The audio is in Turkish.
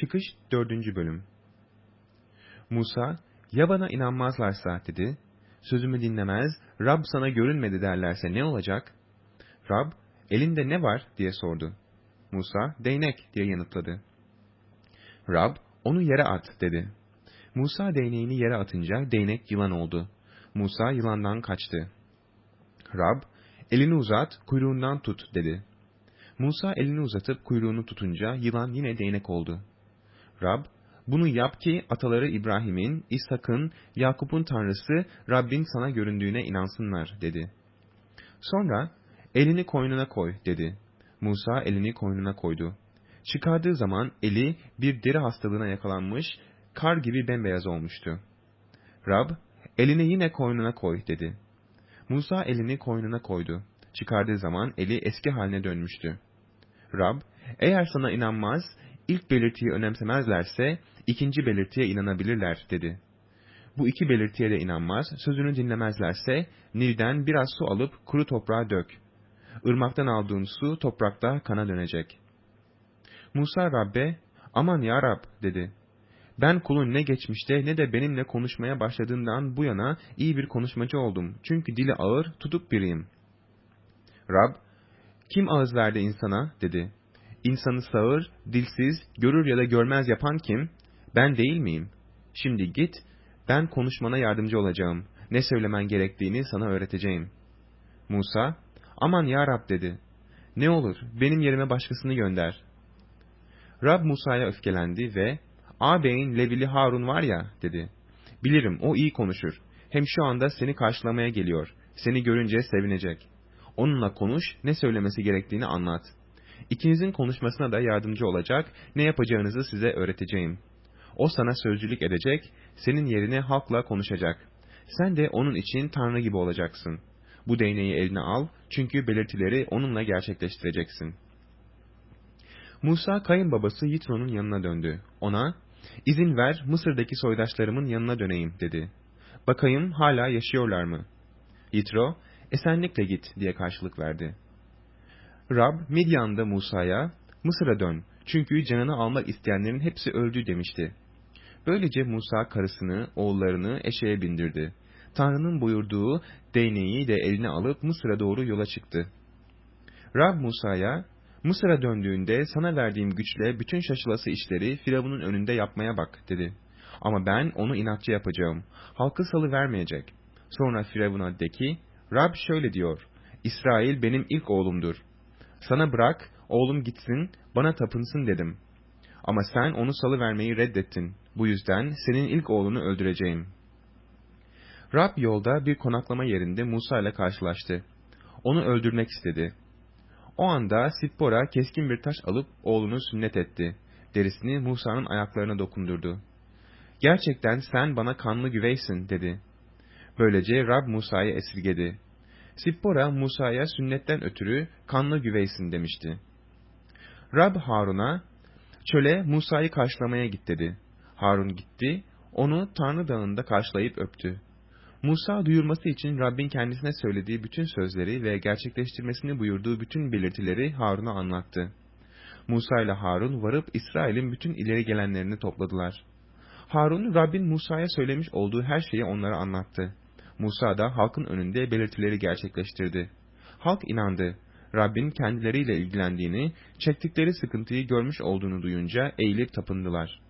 Çıkış 4. Bölüm Musa, ya bana inanmazlarsa dedi, sözümü dinlemez, Rab sana görünmedi derlerse ne olacak? Rab, elinde ne var diye sordu. Musa, değnek diye yanıtladı. Rab, onu yere at dedi. Musa değneğini yere atınca değnek yılan oldu. Musa yılandan kaçtı. Rab, elini uzat, kuyruğundan tut dedi. Musa elini uzatıp kuyruğunu tutunca yılan yine değnek oldu. Rab, bunu yap ki ataları İbrahim'in, İshak'ın, Yakup'un tanrısı Rabbin sana göründüğüne inansınlar dedi. Sonra elini koynuna koy dedi. Musa elini koynuna koydu. Çıkardığı zaman eli bir deri hastalığına yakalanmış, kar gibi bembeyaz olmuştu. Rab, elini yine koynuna koy dedi. Musa elini koynuna koydu. Çıkardığı zaman eli eski haline dönmüştü. Rab, eğer sana inanmaz, ilk belirtiyi önemsemezlerse ikinci belirtiye inanabilirler dedi. Bu iki belirtiye de inanmaz, sözünü dinlemezlerse Nil'den biraz su alıp kuru toprağa dök. Irmaktan aldığın su toprakta kana dönecek. Musa Rabbe, aman ya Rab dedi. Ben kulun ne geçmişte ne de benimle konuşmaya başladığından bu yana iyi bir konuşmacı oldum. Çünkü dili ağır, tutuk biriyim. Rab, kim ağız verdi insana dedi. İnsanı sağır, dilsiz, görür ya da görmez yapan kim? Ben değil miyim? Şimdi git, ben konuşmana yardımcı olacağım. Ne söylemen gerektiğini sana öğreteceğim. Musa, aman ya Rab dedi. Ne olur, benim yerime başkasını gönder. Rab Musa'ya öfkelendi ve, ağabeyin Levili Harun var ya, dedi. Bilirim, o iyi konuşur. Hem şu anda seni karşılamaya geliyor. Seni görünce sevinecek. Onunla konuş, ne söylemesi gerektiğini anlat. İkinizin konuşmasına da yardımcı olacak, ne yapacağınızı size öğreteceğim. O sana sözcülük edecek, senin yerine halkla konuşacak. Sen de onun için Tanrı gibi olacaksın. Bu değneği eline al, çünkü belirtileri onunla gerçekleştireceksin. Musa kayınbabası Yitro'nun yanına döndü. Ona, izin ver Mısır'daki soydaşlarımın yanına döneyim dedi. Bakayım hala yaşıyorlar mı? Yitro, esenlikle git diye karşılık verdi. Rab Midyan'da Musa'ya, Mısır'a dön çünkü canını almak isteyenlerin hepsi öldü demişti. Böylece Musa karısını, oğullarını eşeğe bindirdi. Tanrı'nın buyurduğu değneği de eline alıp Mısır'a doğru yola çıktı. Rab Musa'ya, Mısır'a döndüğünde sana verdiğim güçle bütün şaşılası işleri Firavun'un önünde yapmaya bak dedi. Ama ben onu inatçı yapacağım. Halkı salı vermeyecek. Sonra Firavun'a de ki, Rab şöyle diyor, İsrail benim ilk oğlumdur. Sana bırak, oğlum gitsin, bana tapınsın dedim. Ama sen onu salı vermeyi reddettin. Bu yüzden senin ilk oğlunu öldüreceğim. Rab yolda bir konaklama yerinde Musa ile karşılaştı. Onu öldürmek istedi. O anda Sippora keskin bir taş alıp oğlunu sünnet etti. Derisini Musa'nın ayaklarına dokundurdu. Gerçekten sen bana kanlı güveysin dedi. Böylece Rab Musa'yı esirgedi. Sippora Musa'ya sünnetten ötürü kanlı güveysin demişti. Rab Harun'a, çöle Musa'yı karşılamaya git dedi. Harun gitti, onu Tanrı Dağı'nda karşılayıp öptü. Musa duyurması için Rabbin kendisine söylediği bütün sözleri ve gerçekleştirmesini buyurduğu bütün belirtileri Harun'a anlattı. Musa ile Harun varıp İsrail'in bütün ileri gelenlerini topladılar. Harun, Rabbin Musa'ya söylemiş olduğu her şeyi onlara anlattı. Musa da halkın önünde belirtileri gerçekleştirdi. Halk inandı. Rabbin kendileriyle ilgilendiğini, çektikleri sıkıntıyı görmüş olduğunu duyunca eğilip tapındılar.